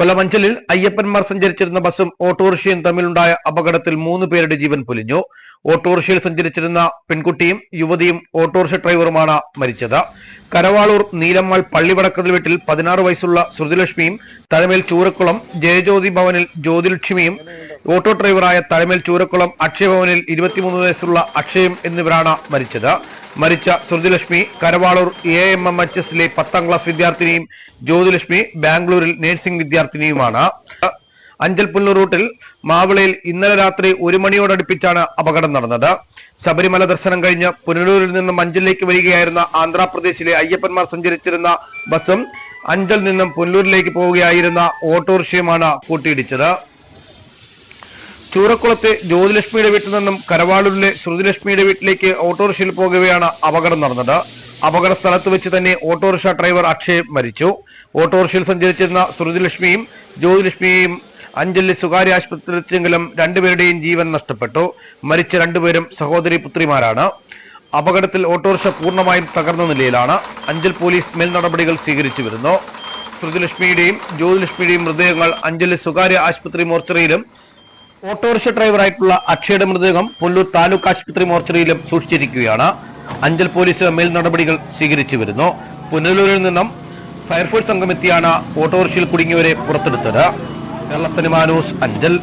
കൊല്ലമഞ്ചലിൽ അയ്യപ്പന്മാർ സഞ്ചരിച്ചിരുന്ന ബസ്സും ഓട്ടോറിക്ഷയും തമ്മിലുണ്ടായ അപകടത്തിൽ മൂന്ന് പേരുടെ ജീവൻ പൊലിഞ്ഞു. ഓട്ടോറിക്ഷയിൽ സഞ്ചരിച്ചിരുന്ന പെൺകുട്ടിയും യുവതിയും ഓട്ടോറിക്ഷ ഡ്രൈവറുമാണ് മരിച്ചത്. കരവാളൂർ നീലമ്മാൾ പള്ളിവടക്കൽ വീട്ടിൽ പതിനാറ് വയസ്സുള്ള ശ്രുതിലക്ഷ്മിയും തലമേൽ ചൂരക്കുളം ജയജ്യോതി ഭവനിൽ ജ്യോതിലക്ഷ്മിയും ഓട്ടോ ഡ്രൈവറായ തലമേൽ ചൂരക്കുളം അക്ഷയഭവനിൽ ഇരുപത്തിമൂന്ന് വയസ്സുള്ള അക്ഷയും എന്നിവരാണ് മരിച്ചത്. മരിച്ച Shruthilakshmi Karavaloor A M M H എസിലെ പത്താം ക്ലാസ് വിദ്യാർത്ഥിനിയും ജ്യോതിലക്ഷ്മി ബാംഗ്ലൂരിൽ നഴ്സിംഗ് വിദ്യാർത്ഥിനിയുമാണ്. അഞ്ചൽ പുല്ലൂർ റൂട്ടിൽ മാവിളയിൽ ഇന്നലെ രാത്രി ഒരു മണിയോടടുപ്പിച്ചാണ് അപകടം നടന്നത്. ശബരിമല ദർശനം കഴിഞ്ഞ് പുനലൂരിൽ നിന്നും അഞ്ചലിലേക്ക് വരികയായിരുന്ന ആന്ധ്രാപ്രദേശിലെ അയ്യപ്പന്മാർ സഞ്ചരിച്ചിരുന്ന ബസും അഞ്ചൽ നിന്നും പുനലൂരിലേക്ക് പോവുകയായിരുന്ന ഓട്ടോറിക്ഷയുമാണ് കൂട്ടിയിടിച്ചത്. ചൂരക്കുളത്തെ ജ്യോതിലക്ഷ്മിയുടെ വീട്ടിൽ നിന്നും കരവാളൂരിലെ ശ്രുതിലക്ഷ്മിയുടെ വീട്ടിലേക്ക് ഓട്ടോറിക്ഷയിൽ പോകവെയാണ് അപകടം നടന്നത്. അപകട സ്ഥലത്ത് വെച്ച് തന്നെ ഓട്ടോറിക്ഷ ഡ്രൈവർ അക്ഷയ് മരിച്ചു. ഓട്ടോറിക്ഷയിൽ സഞ്ചരിച്ചിരുന്ന ശ്രുതിലക്ഷ്മിയും ജ്യോതിലക്ഷ്മിയെയും അഞ്ചലിലെ സ്വകാര്യ ആശുപത്രിയിലെത്തിയെങ്കിലും രണ്ടുപേരുടെയും ജീവൻ നഷ്ടപ്പെട്ടു. മരിച്ച രണ്ടുപേരും സഹോദരി പുത്രിമാരാണ്. അപകടത്തിൽ ഓട്ടോറിക്ഷ പൂർണമായും തകർന്ന നിലയിലാണ് അഞ്ചൽ പോലീസ് മേൽ നടപടികൾ സ്വീകരിച്ചു വരുന്നു. ശ്രുതിലക്ഷ്മിയുടെയും ജ്യോതിലക്ഷ്മിയുടെയും മൃതദേഹങ്ങൾ അഞ്ചലിൽ സ്വകാര്യ ആശുപത്രി മോർച്ചറിയിലും ഓട്ടോറിക്ഷ ഡ്രൈവറായിട്ടുള്ള അക്ഷയുടെ മൃതദേഹം പുല്ലൂർ താലൂക്ക് ആശുപത്രി മോർച്ചറിയിലും സൂക്ഷിച്ചിരിക്കുകയാണ്. അഞ്ചൽ പോലീസ് മേൽ നടപടികൾ സ്വീകരിച്ചു വരുന്നു. പുനലൂരിൽ നിന്നും ഫയർഫോഴ്സ് സംഘമെത്തിയാണ് ഓട്ടോറിക്ഷയിൽ കുടുങ്ങിയവരെ പുറത്തെടുത്തത്. Kerala cinema news Anchal.